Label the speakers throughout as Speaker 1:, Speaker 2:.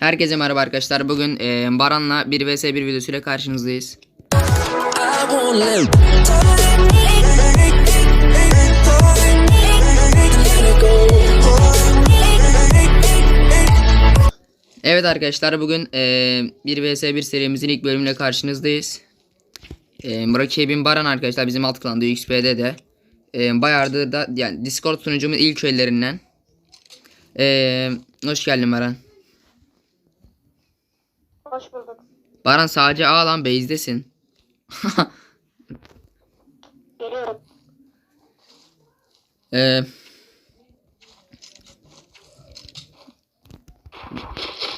Speaker 1: Herkese merhaba arkadaşlar. Bugün e, Baran'la 1 vs 1 videosuyla karşınızdayız. Evet arkadaşlar bugün e, 1 vs 1 serimizin ilk bölümüyle karşınızdayız. E, rakibim Baran arkadaşlar bizim alt klanda XP'de de. E, bayağıdır da yani Discord sunucumun ilk üyelerinden. E, hoş geldin Baran.
Speaker 2: Hoş bulduk.
Speaker 1: Baran sadece A lan base'desin.
Speaker 2: Geliyorum.
Speaker 1: Ee,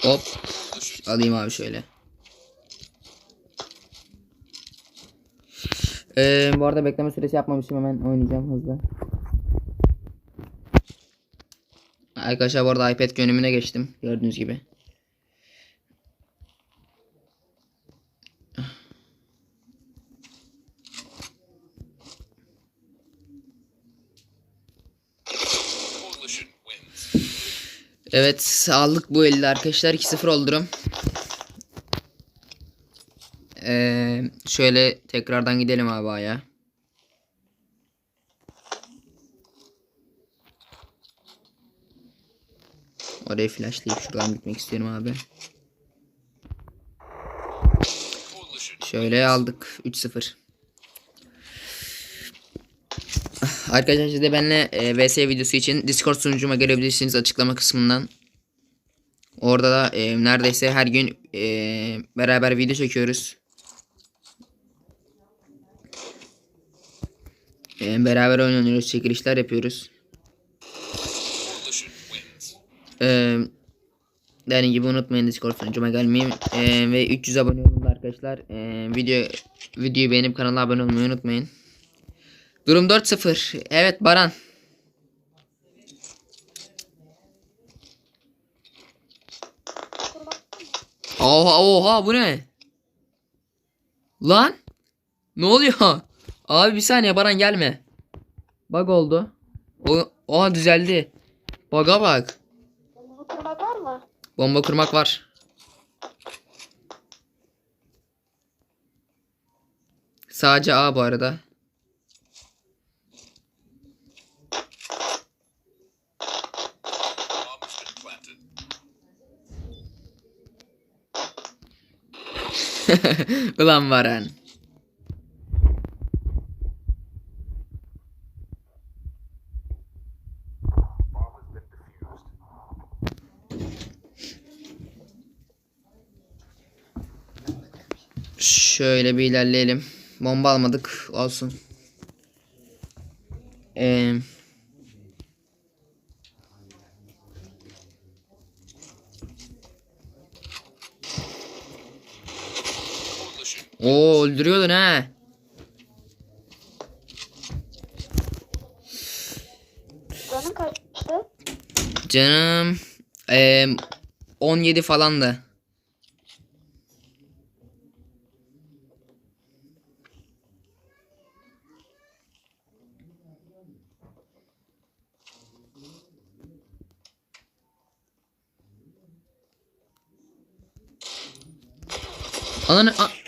Speaker 1: hop. Alayım abi şöyle. Ee, bu arada bekleme süresi yapmamışım hemen oynayacağım hızlı. Arkadaşlar bu arada iPad yönümüne geçtim gördüğünüz gibi. Evet aldık bu elde arkadaşlar 2-0 oldu durum. Ee, şöyle tekrardan gidelim abi aya. Oraya flashlayıp şuradan gitmek istiyorum abi. Şöyle aldık 3-0. Arkadaşlar siz de benimle e, VS videosu için Discord sunucuma gelebilirsiniz açıklama kısmından. Orada da e, neredeyse her gün e, beraber video çekiyoruz. E, beraber oynuyoruz, çekilişler yapıyoruz. E, dediğim gibi unutmayın Discord sunucuma gelmeyi E, ve 300 abone olun da arkadaşlar. E, video videoyu beğenip kanala abone olmayı unutmayın. Durum 4-0. Evet Baran. Oha oha bu ne? Lan? Ne oluyor? Abi bir saniye Baran gelme. Bug oldu. O oha düzeldi. Bug'a bak.
Speaker 2: Bu kırmak var mı?
Speaker 1: Bomba kurmak var. Sadece A bu arada. Ulan Baran. Şöyle bir ilerleyelim. Bomba almadık. Olsun. Ee, Oo öldürüyordun ha.
Speaker 2: Canın kaçtı?
Speaker 1: Canım ee, 17 falandı. Ananı a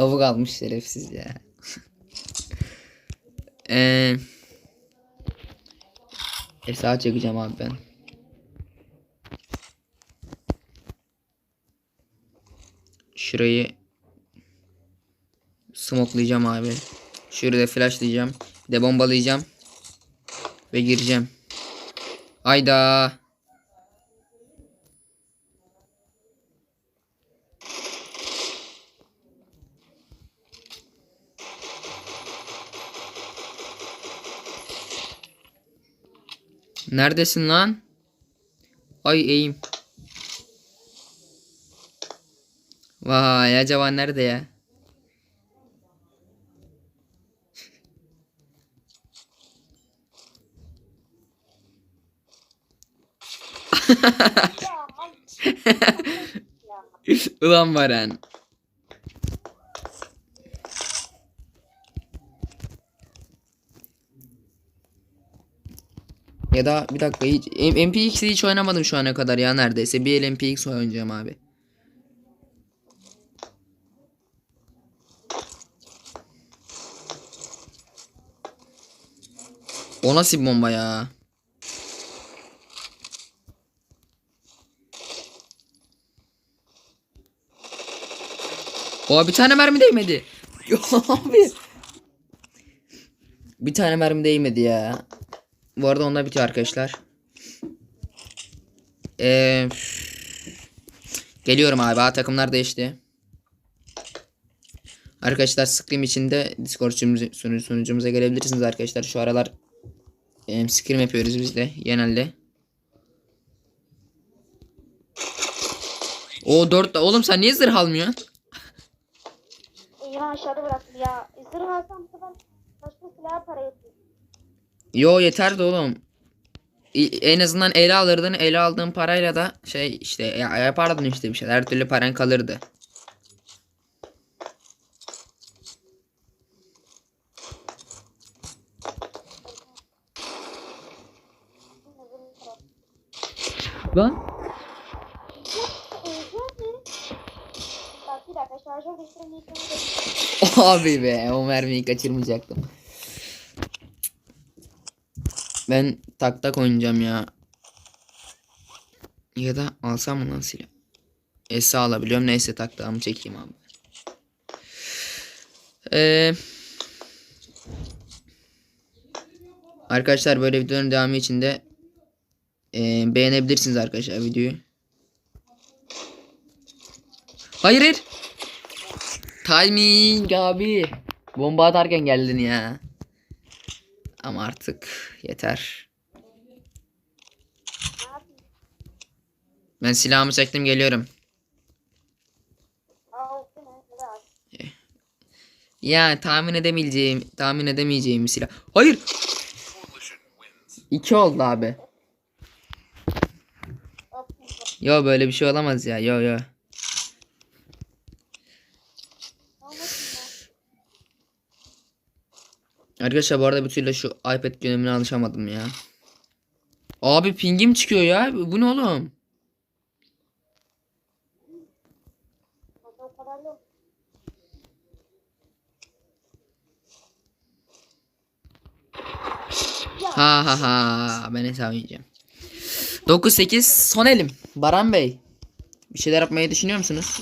Speaker 1: Avuk almış şerefsiz ya. Eee e sağa çekeceğim abi ben. Şurayı smoklayacağım abi. Şurada flashlayacağım. De bombalayacağım. Ve gireceğim. Ayda. Neredesin lan? Ay eğim. Vay acaba nerede ya? Ulan Baran. Ya da bir dakika hiç MPX'i hiç oynamadım şu ana kadar ya neredeyse. Bir el MPX oynayacağım abi. O nasıl bir bomba ya? O bir tane mermi değmedi. Yo abi. Bir tane mermi değmedi ya. Bu arada onda bitiyor arkadaşlar. Ee, geliyorum abi. Ha, takımlar değişti. Arkadaşlar Scream için de Discord sunucu- sunucu- sunucumuza gelebilirsiniz arkadaşlar. Şu aralar e, Scream yapıyoruz biz de genelde. O 4 oğlum sen niye zırh almıyorsun?
Speaker 2: İyi aşağıda bıraktım ya. Zırh alsam bu başka silah para yetiyor.
Speaker 1: Yo yeter de oğlum. En azından ele alırdın. Ele aldığın parayla da şey işte ya, yapardın işte bir şeyler. Her türlü paran kalırdı. Lan? Abi be o mermiyi kaçırmayacaktım. Ben tak tak oynayacağım ya. Ya da alsam mı lan silah? Esi alabiliyorum. Neyse tak takımı çekeyim abi. Ee, arkadaşlar böyle videoların devamı için de ee, beğenebilirsiniz arkadaşlar videoyu. Hayır hayır. Timing abi. Bomba atarken geldin ya. Ama artık yeter. Ben silahımı çektim geliyorum. Ya tahmin edemeyeceğim, tahmin edemeyeceğim bir silah. Hayır. İki oldu abi. Yo böyle bir şey olamaz ya. Yo yo.
Speaker 2: Olmasın ya.
Speaker 1: Arkadaşlar bu arada bir türlü şu iPad dönemine alışamadım ya. Abi pingim çıkıyor ya. Bu ne oğlum? Ha ha ha. Ben hesap yiyeceğim. 9-8 son elim. Baran Bey. Bir şeyler yapmayı düşünüyor musunuz?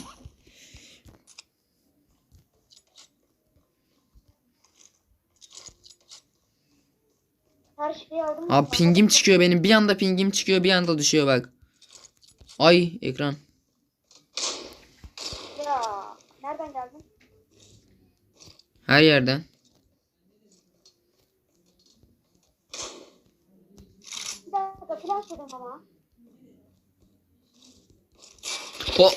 Speaker 2: Her şeyi aldım.
Speaker 1: Abi pingim çıkıyor benim. Bir anda pingim çıkıyor bir anda düşüyor bak. Ay ekran.
Speaker 2: Ya nereden geldin?
Speaker 1: Her yerden.
Speaker 2: Bir dakika flash yedim ama.
Speaker 1: O.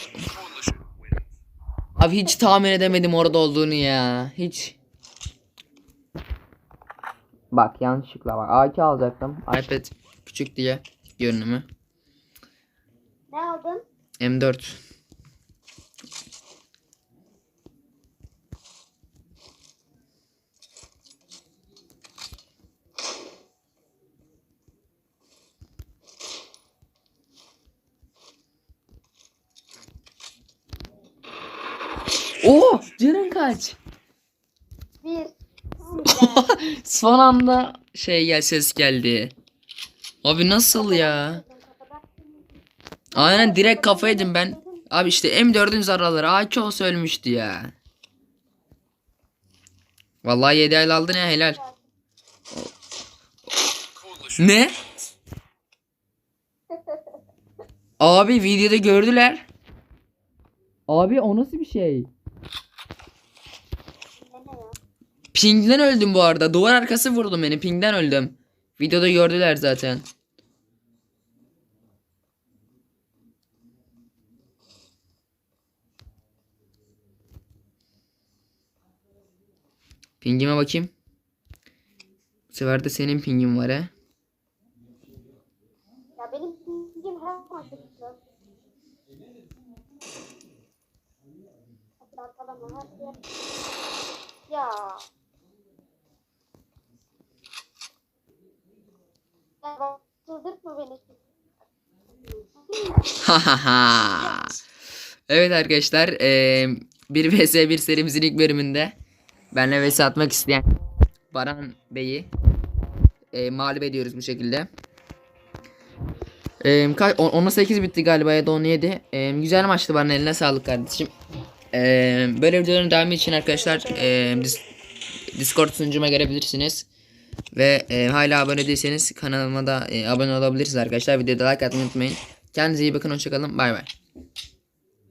Speaker 1: Abi hiç tahmin edemedim orada olduğunu ya. Hiç. Bak yanlışlıkla bak. AK alacaktım. iPad küçük diye görünümü.
Speaker 2: Ne aldın?
Speaker 1: M4. Oo, canın kaç? Son anda şey gel ses geldi. Abi nasıl ya? Aynen direkt kafa yedim ben. Abi işte M4'ün zararları AK olsa ölmüştü ya. Vallahi 7 el aldın ya helal. Ne? Abi videoda gördüler. Abi o nasıl bir şey?
Speaker 2: Ne ne ya?
Speaker 1: Ping'den öldüm bu arada. Duvar arkası vurdum beni. Ping'den öldüm. Videoda gördüler zaten. Pingime bakayım. Bu sefer de senin pingin var he.
Speaker 2: Ya benim pingim her zaman kötü. Arkadan her şey. Ya. Ya bak çıldırtma
Speaker 1: evet arkadaşlar eee 1 vs 1 serimizin ilk bölümünde benle vs atmak isteyen Baran Bey'i eee mağlup ediyoruz bu şekilde. Eee ka- on- 10'a 8 bitti galiba ya da 10'a 7. Eee, güzel maçtı Baran eline sağlık kardeşim. Eee böyle videoların devamı için arkadaşlar eee, dis- Discord sunucuma gelebilirsiniz. Ve eee, hala abone değilseniz kanalıma da eee, abone olabilirsiniz arkadaşlar. Videoda like atmayı unutmayın. Kendinize iyi bakın hoşçakalın bay bay.